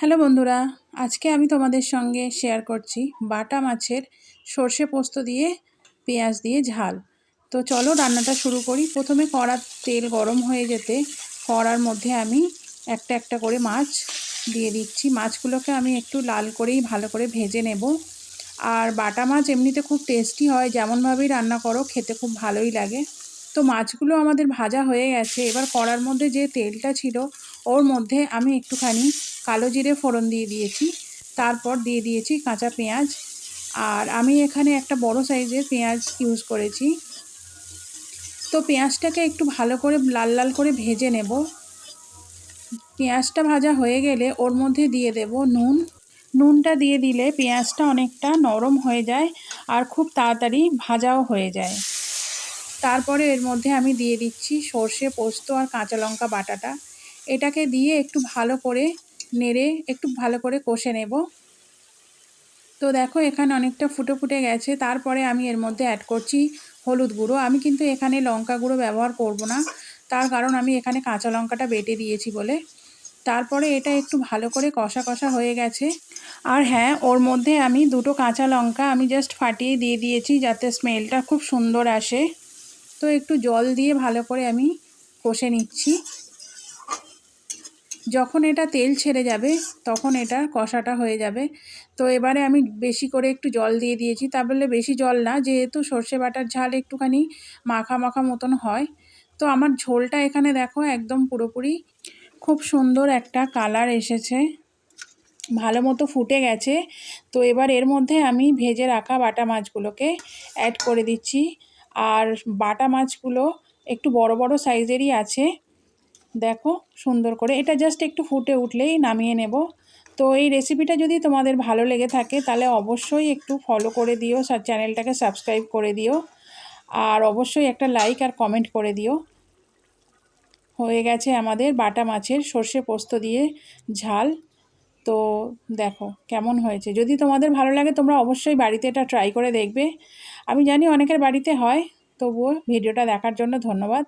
Hello বন্ধুরা, আজকে আমি তোমাদের সঙ্গে শেয়ার করছি বাটা মাছের সর্ষে পোস্ত দিয়ে পেঁয়াজ দিয়ে ঝাল। তো চলো রান্নাটা শুরু করি। প্রথমে কড়ার তেল গরম হয়ে যেতে কড়ার মধ্যে আমি একটা একটা করে মাছ দিয়ে দিচ্ছি। মাছগুলোকে আমি একটু লাল করেই ভালো করে ভেজে নেব। আর বাটা মাছ এমনিতে খুব টেস্টি হয়, যেমনভাবেই রান্না করো, খেতে খুব ভালোই লাগে। তো মাছগুলো আমাদের ভাজা হয়ে গেছে। এবার কড়ার মধ্যে যে তেলটা ছিল, ওর মধ্যে আমি একটুখানি কালো জিরে ফোড়ন দিয়ে দিয়েছি। তারপর দিয়ে দিয়েছি কাঁচা পেঁয়াজ। আর আমি এখানে একটা বড় সাইজের পেঁয়াজ ইউজ করেছি। তো পেঁয়াজটাকে একটু ভালো করে লাল লাল করে ভেজে নেব। পেঁয়াজটা ভাজা হয়ে গেলে ওর মধ্যে দিয়ে দেব নুন। নুনটা দিয়ে দিলে পেঁয়াজটা অনেকটা নরম হয়ে যায় আর খুব তাড়াতাড়ি ভাজাও হয়ে যায়। তারপরে এর মধ্যে আমি দিয়ে দিচ্ছি সর্ষে, পোস্ত আর কাঁচা লঙ্কা বাটাটা। এটাকে দিয়ে একটু ভালো করে নেড়ে, একটু ভালো করে কষে নেব। তো দেখো, এখানে অনেকটা ফুটে ফুটে গেছে। তারপরে আমি এর মধ্যে অ্যাড করছি হলুদ গুঁড়ো। আমি কিন্তু এখানে লঙ্কা গুঁড়ো ব্যবহার করব না। তার কারণ আমি এখানে কাঁচা লঙ্কাটা বেটে দিয়েছি বলে। তারপরে এটা একটু ভালো করে কষা কষা হয়ে গেছে। আর হ্যাঁ ওর মধ্যে আমি দুটো কাঁচা লঙ্কা আমি জাস্ট ফাটিয়ে দিয়ে দিয়েছি যাতে স্মেলটা খুব সুন্দর আসে। তো একটু জল দিয়ে ভালো করে আমি কষে নিচ্ছি। যখন এটা তেল ছেড়ে যাবে, তখন এটা কষাটা হয়ে যাবে। তো এবারে আমি বেশি করে একটু জল দিয়ে দিয়েছি। তা বললে বেশি জল না, যেহেতু সর্ষে বাটার ঝাল একটুখানি মাখা মাখা মতন হয়। তো আমার ঝোলটা এখানে দেখো একদম পুরোপুরি খুব সুন্দর একটা কালার এসেছে। ভালো মতো ফুটে গেছে। তো এবার এর মধ্যে আমি ভেজে রাখা বাটা মাছগুলোকে অ্যাড করে দিচ্ছি। আর বাটা মাছগুলো একটু বড় বড় সাইজেরই আছে। দেখো, সুন্দর করে। এটা জাস্ট একটু ফুটে উঠলেই নামিয়ে নেব। তো এই রেসিপিটা যদি তোমাদের ভালো লেগে থাকে, তাহলে অবশ্যই একটু ফলো করে দিও চ্যানেলটাকে সাবস্ক্রাইব করে দিও। আর অবশ্যই একটা লাইক আর কমেন্ট করে দিও। হয়ে গেছে আমাদের বাটা মাছের সর্ষে পোস্ত দিয়ে ঝাল। তো দেখো, কেমন হয়েছে। যদি তোমাদের ভালো লাগে, তোমরা অবশ্যই বাড়িতে এটা ট্রাই করে দেখবে। আমি জানি অনেকের বাড়িতে হয় তবুও ভিডিওটা দেখার জন্য ধন্যবাদ।